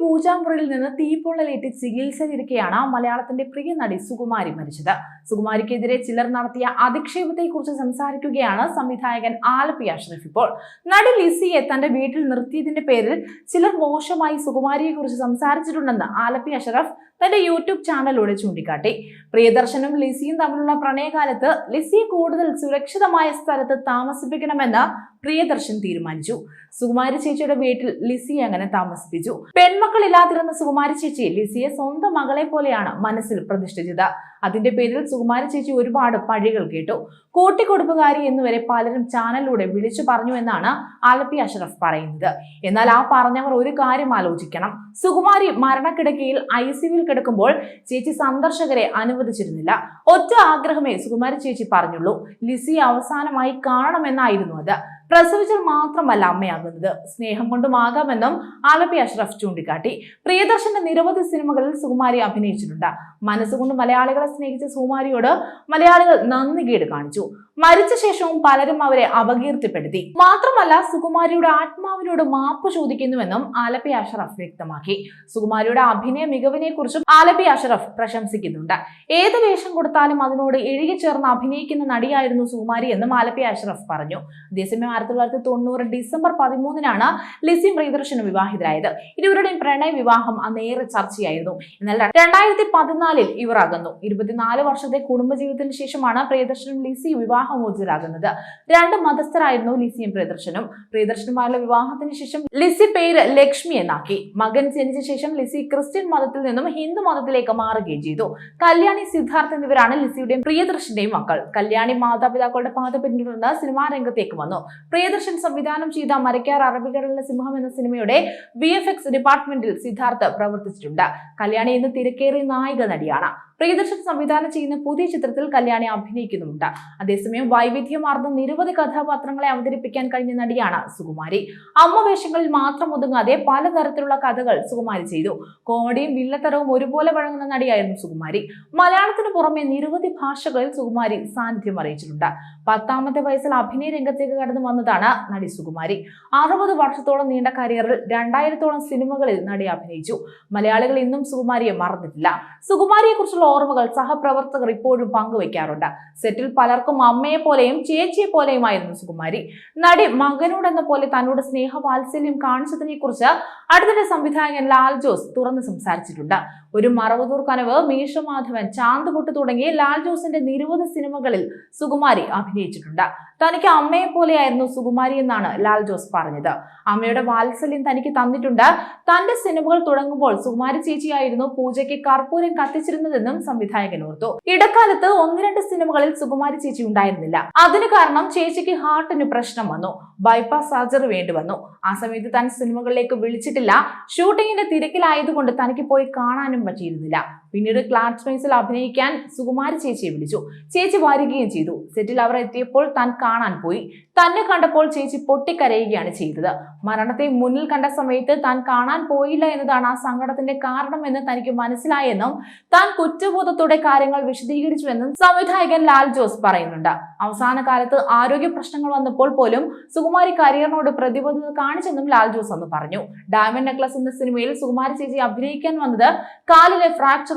പൂജാമുറിയിൽ നിന്ന് തീപ്പൊള്ളലേറ്റ് ചികിത്സയിലിരിക്കെയാണ് മലയാളത്തിന്റെ പ്രിയ നടി സുകുമാരി മരിച്ചത്. സുകുമാരിക്കെതിരെ ചിലർ നടത്തിയ അധിക്ഷേപത്തെക്കുറിച്ച് സംസാരിക്കുകയാണ് സംവിധായകൻ ആലപ്പി അഷ്റഫ് ഇപ്പോൾ. നടി ലിസിയെ തന്റെ വീട്ടിൽ നിർത്തിയതിന്റെ പേരിൽ ചിലർ മോശമായി സുകുമാരിയെക്കുറിച്ച് സംസാരിച്ചിട്ടുണ്ടെന്ന് ആലപ്പി അഷ്റഫ് തന്റെ യൂട്യൂബ് ചാനലിലൂടെ ചൂണ്ടിക്കാട്ടി. പ്രിയദർശനും ലിസിയും തമ്മിലുള്ള പ്രണയകാലത്ത് ലിസി കൂടുതൽ സുരക്ഷിതമായ സ്ഥലത്ത് താമസിപ്പിക്കണമെന്ന് പ്രിയദർശൻ തീരുമാനിച്ചു. സുകുമാരി ചേച്ചിയുടെ വീട്ടിൽ ലിസിയെ അങ്ങനെ താമസിപ്പിച്ചു. പെൺമക്കൾ ഇല്ലാതിരുന്ന സുകുമാരി ചേച്ചി ലിസിയെ സ്വന്തം മകളെ പോലെയാണ് മനസ്സിൽ പ്രതിഷ്ഠിച്ചത്. അതിന്റെ പേരിൽ സുകുമാരി ചേച്ചി ഒരുപാട് പഴികൾ കേട്ടു. കൂട്ടിക്കൊടുപ്പുകാരി എന്നുവരെ പലരും ചാനലിലൂടെ വിളിച്ചു പറഞ്ഞു എന്നാണ് ആലപ്പി അഷ്റഫ് പറയുന്നത്. എന്നാൽ ആ പറഞ്ഞവർ ഒരു കാര്യം ആലോചിക്കണം. സുകുമാരി മരണക്കിടക്കയിൽ ഐ സിയുവിൽ കിടക്കുമ്പോൾ ചേച്ചി സന്ദർശകരെ അനുവദിച്ചിരുന്നില്ല. ഒറ്റ ആഗ്രഹമേ സുകുമാരി ചേച്ചി പറഞ്ഞുള്ളൂ. ലിസി അവസാനമായി കാണണമെന്നായിരുന്നു അത്. പ്രസവിച്ചാൽ മാത്രമല്ല അമ്മയാകുന്നത്. സ്നേഹം കൊണ്ടുമാകാമെന്നും ആലപ്പി അഷ്റഫ് ചൂണ്ടിക്കാട്ടി. പ്രിയദർശന്റെ നിരവധി സിനിമകളിൽ സുകുമാരി അഭിനയിച്ചിട്ടുണ്ട്. മനസ്സുകൊണ്ട് മലയാളികളെ സ്നേഹിച്ച സുകുമാരിയോട് മലയാളികൾ നന്ദി കേട് കാണിച്ചു. മരിച്ച ശേഷവും പലരും അവരെ അപകീർത്തിപ്പെടുത്തി. മാത്രമല്ല സുകുമാരിയുടെ ആത്മാവിനോട് മാപ്പ് ചോദിക്കുന്നുവെന്നും ആലപ്പി അഷറഫ് വ്യക്തമാക്കി. സുകുമാരിയുടെ അഭിനയ മികവിനെ കുറിച്ചും ആലപ്പി അഷറഫ് പ്രശംസിക്കുന്നുണ്ട്. ഏത് വേഷം കൊടുത്താലും അതിനോട് ഇഴുകിച്ചേർന്ന് അഭിനയിക്കുന്ന നടിയായിരുന്നു സുകുമാരി എന്നും ആലപ്പി അഷറഫ് പറഞ്ഞു. അതേസമയം ആയിരത്തി തൊള്ളായിരത്തി തൊണ്ണൂറ് ഡിസംബർ പതിമൂന്നിനാണ് ലിസി പ്രിയദർശനും വിവാഹിതരായത്. ഇരുവരുടെയും പ്രണയ വിവാഹം അന്നേറെ ചർച്ചയായിരുന്നു. എന്നാൽ രണ്ടായിരത്തി പതിനാലിൽ ഇവർ അകന്നു. ഇരുപത്തിനാല് വർഷത്തെ കുടുംബജീവിതത്തിന് ശേഷമാണ് പ്രിയദർശനും ലിസി വിവാഹമോചിതരാകുന്നത് രണ്ട് മതസ്ഥരായിരുന്നു ലിസിയും പ്രിയദർശനും. പ്രിയദർശനുമായുള്ള വിവാഹത്തിന് ശേഷം ലിസി പേര് ലക്ഷ്മി എന്നാക്കി. മകൻ ജനിച്ച ശേഷം ലിസി ക്രിസ്ത്യൻ മതത്തിൽ നിന്നും ഹിന്ദു മതത്തിലേക്ക് മാറുകയും ചെയ്തു. കല്യാണി സിദ്ധാർത്ഥ് എന്നിവരാണ് ലിസിയുടെയും പ്രിയദർശന്റെയും മക്കൾ. കല്യാണി മാതാപിതാക്കളുടെ പാത പിന്തുടർന്ന് സിനിമാ രംഗത്തേക്ക് വന്നു. പ്രിയദർശൻ സംവിധാനം ചെയ്ത മരക്കാർ അറബിക്കടലിലെ സിംഹം എന്ന സിനിമയുടെ വി ഡിപ്പാർട്ട്മെന്റിൽ സിദ്ധാർത്ഥ് പ്രവർത്തിച്ചിട്ടുണ്ട്. കല്യാണി ഇന്ന് തിരക്കേറിയ നായിക നടിയാണ്. പ്രിയദർശൻ സംവിധാനം ചെയ്യുന്ന പുതിയ ചിത്രത്തിൽ കല്യാണി അഭിനയിക്കുന്നുണ്ട് അതേസമയം വൈവിധ്യമാർന്ന നിരവധി കഥാപാത്രങ്ങളെ അവതരിപ്പിക്കാൻ കഴിഞ്ഞ നടിയാണ് സുകുമാരി. അമ്മ വേഷങ്ങളിൽ മാത്രം ഒതുങ്ങാതെ പലതരത്തിലുള്ള കഥകൾ സുകുമാരി ചെയ്തു. കോമഡിയും വില്ലത്തരവും ഒരുപോലെ വഴങ്ങുന്ന നടിയായിരുന്നു സുകുമാരി. മലയാളത്തിന് പുറമെ നിരവധി ഭാഷകളിൽ സുകുമാരി സാന്നിധ്യം അറിയിച്ചിട്ടുണ്ട്. പത്താമത്തെ വയസ്സിൽ അഭിനയ രംഗത്തേക്ക് കടന്നു വന്നതാണ് നടി സുകുമാരി. അറുപത് വർഷത്തോളം നീണ്ട കരിയറിൽ രണ്ടായിരത്തോളം സിനിമകളിൽ നടി അഭിനയിച്ചു. മലയാളികൾ ഇന്നും സുകുമാരിയെ മറന്നിട്ടില്ല. സുകുമാരിയെ കുറിച്ചുള്ള ഓർമ്മകൾ സഹപ്രവർത്തകർ ഇപ്പോഴും പങ്കുവെക്കാറുണ്ട്. സെറ്റിൽ പലർക്കും അമ്മയെ പോലെയും ചേച്ചിയെ പോലെയുമായിരുന്നു സുകുമാരി. നടി മകനോടെന്ന പോലെ തന്നോട് സ്നേഹവാത്സല്യം കാണിച്ചതിനെ കുറിച്ച് അടുത്തിടെ സംവിധായകൻ ലാൽ ജോസ് തുറന്ന് സംസാരിച്ചിട്ടുണ്ട്. ഒരു മറവതൂർ കനവ് മീശമാധവൻ ചാന്തുപൊട്ട് തുടങ്ങി ലാൽ ജോസിന്റെ നിരവധി സിനിമകളിൽ സുകുമാരി അഭിനയിച്ചിട്ടുണ്ട്. തനിക്ക് അമ്മയെ പോലെയായിരുന്നു സുകുമാരി എന്നാണ് ലാൽ ജോസ് പറഞ്ഞത്. അമ്മയുടെ വാത്സല്യം തനിക്ക് തന്നിട്ടുണ്ട്. തന്റെ സിനിമകൾ തുടങ്ങുമ്പോൾ സുകുമാരി ചേച്ചിയായിരുന്നു പൂജയ്ക്ക് കർപ്പൂരം കത്തിച്ചിരുന്നതെന്നും സംവിധായകൻ ഓർത്തു. ഇടക്കാലത്ത് ഒന്ന് രണ്ട് സിനിമകളിൽ സുകുമാരി ചേച്ചി ഉണ്ടായിരുന്നില്ല. അതിന് കാരണം ചേച്ചിക്ക് ഹാർട്ടിന് പ്രശ്നം വന്നു. ബൈപ്പാസ് സർജറി വേണ്ടി വന്നു. ആ സമയത്ത് താൻ സിനിമകളിലേക്ക് വിളിച്ചിട്ടില്ല. ഷൂട്ടിങ്ങിന്റെ തിരക്കിലായതുകൊണ്ട് തനിക്ക് പോയി കാണാനും പറ്റിയിരുന്നില്ല. പിന്നീട് ക്ലാസ് സ്പേസിൽ അഭിനയിക്കാൻ സുകുമാരി ചേച്ചിയെ വിളിച്ചു. ചേച്ചി വരികയും ചെയ്തു. സെറ്റിൽ അവർ എത്തിയപ്പോൾ താൻ കാണാൻ പോയി. തന്നെ കണ്ടപ്പോൾ ചേച്ചി പൊട്ടിക്കരയുകയാണ് ചെയ്തത്. മരണത്തെ മുന്നിൽ കണ്ട സമയത്ത് താൻ കാണാൻ പോയില്ല എന്നതാണ് ആ സങ്കടത്തിന്റെ കാരണമെന്ന് തനിക്ക് മനസ്സിലായെന്നും താൻ കുറ്റബോധത്തോടെ കാര്യങ്ങൾ വിശദീകരിച്ചുവെന്നും സംവിധായകൻ ലാൽ ജോസ് പറയുന്നുണ്ട്. അവസാന കാലത്ത് ആരോഗ്യ പ്രശ്നങ്ങൾ വന്നപ്പോൾ പോലും സുകുമാരി കരിയറിനോട് പ്രതിബദ്ധത കാണിച്ചെന്നും ലാൽ ജോസ് അന്ന് പറഞ്ഞു. ഡയമണ്ട് നെക്ലസ് എന്ന സിനിമയിൽ സുകുമാരി ചേച്ചി അഭിനയിക്കാൻ വന്നത് കാലിലെ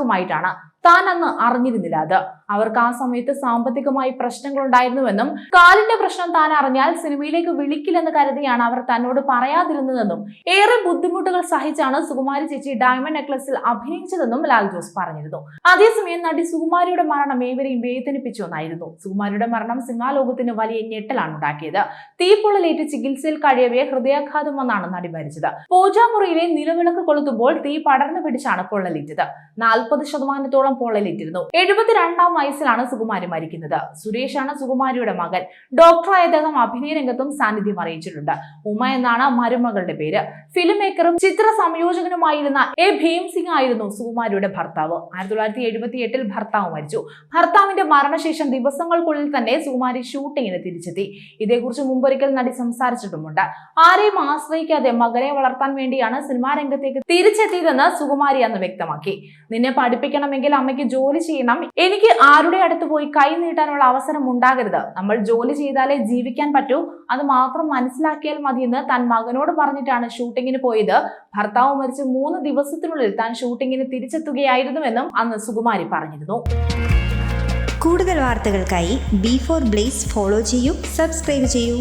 ഫ്രാക്ചറുമായിട്ടാണ് താൻ അന്ന് അറിഞ്ഞിരുന്നില്ല അത്. അവർക്ക് ആ സമയത്ത് സാമ്പത്തികമായി പ്രശ്നങ്ങൾ ഉണ്ടായിരുന്നുവെന്നും കാലിന്റെ പ്രശ്നം താൻ അറിഞ്ഞാൽ സിനിമയിലേക്ക് വിളിക്കില്ലെന്ന് കരുതിയാണ് അവർ തന്നോട് പറയാതിരുന്നതെന്നും ഏറെ ബുദ്ധിമുട്ടുകൾ സഹിച്ചാണ് സുകുമാരി ചേച്ചി ഡയമണ്ട് നെക്ലസിൽ അഭിനയിച്ചതെന്നും ലാൽ ജോസ് പറഞ്ഞിരുന്നു. അതേസമയം നടി സുകുമാരിയുടെ മരണം ഏവരെയും വേദനിപ്പിച്ചൊന്നായിരുന്നു സുകുമാരിയുടെ മരണം സിനിമാ ലോകത്തിന് വലിയ ഞെട്ടലാണ് ഉണ്ടാക്കിയത്. തീപ്പൊള്ളലേറ്റ് ചികിത്സയിൽ കഴിയവേ ഹൃദയാഘാതം വന്നാണ് നടി മരിച്ചത്. പൂജാമുറിയിലെ നിലവിളക്ക് കൊളുത്തുമ്പോൾ തീ പടർന്നു പിടിച്ചാണ് പൊള്ളലേറ്റത്. നാൽപ്പത് ശതമാനത്തോളം പൊള്ളലേറ്റിരുന്നു എഴുപത്തിരണ്ടാം വയസ്സിലാണ് സുകുമാരി മരിക്കുന്നത്. സുരേഷാണ് സുകുമാരിയുടെ മകൻ. ഡോക്ടറായ അദ്ദേഹം അഭിനയ രംഗത്തും സാന്നിധ്യം അറിയിച്ചിട്ടുണ്ട്. ഉമ എന്നാണ് മരുമകളുടെ പേര്. ഫിലിം മേക്കറും ചിത്ര സംയോജകനുമായിരുന്ന എ ഭീം സിംഗ് ആയിരുന്നു സുകുമാരിയുടെ ഭർത്താവ്. ആയിരത്തി തൊള്ളായിരത്തി എഴുപത്തി എട്ടിൽ ഭർത്താവ് മരിച്ചു. ഭർത്താവിന്റെ മരണശേഷം ദിവസങ്ങൾക്കുള്ളിൽ തന്നെ സുകുമാരി ഷൂട്ടിങ്ങിന് തിരിച്ചെത്തി. ഇതേക്കുറിച്ച് മുമ്പൊരിക്കൽ നടി സംസാരിച്ചിട്ടുമുണ്ട്. ആരെയും ആശ്രയിക്കാതെ മകനെ വളർത്താൻ വേണ്ടിയാണ് സിനിമാ രംഗത്തേക്ക് തിരിച്ചെത്തിയതെന്ന് സുകുമാരി അന്ന് വ്യക്തമാക്കി. നിന്നെ പഠിപ്പിക്കണമെങ്കിൽ അമ്മയ്ക്ക് ജോലി ചെയ്യണം. എനിക്ക് ആരുടെ അടുത്ത് പോയി കൈ നീട്ടാനുള്ള അവസരം ഉണ്ടാകരുത്. നമ്മൾ ജോലി ചെയ്താലേ ജീവിക്കാൻ പറ്റൂ. അത് മാത്രം മനസ്സിലാക്കിയാൽ മതിയെന്ന് തൻ മകനോട് പറഞ്ഞിട്ടാണ് ഷൂട്ടിങ്ങിന് പോയത്. ഭർത്താവ് മരിച്ച് മൂന്ന് ദിവസത്തിനുള്ളിൽ താൻ ഷൂട്ടിങ്ങിന് തിരിച്ചെത്തുകയായിരുന്നുവെന്നും അന്ന് സുകുമാരി പറഞ്ഞിരുന്നു. കൂടുതൽ വാർത്തകൾക്കായി ബി ഫോർ ബ്ലേസ് ഫോളോ ചെയ്യൂ സബ്സ്ക്രൈബ് ചെയ്യൂ.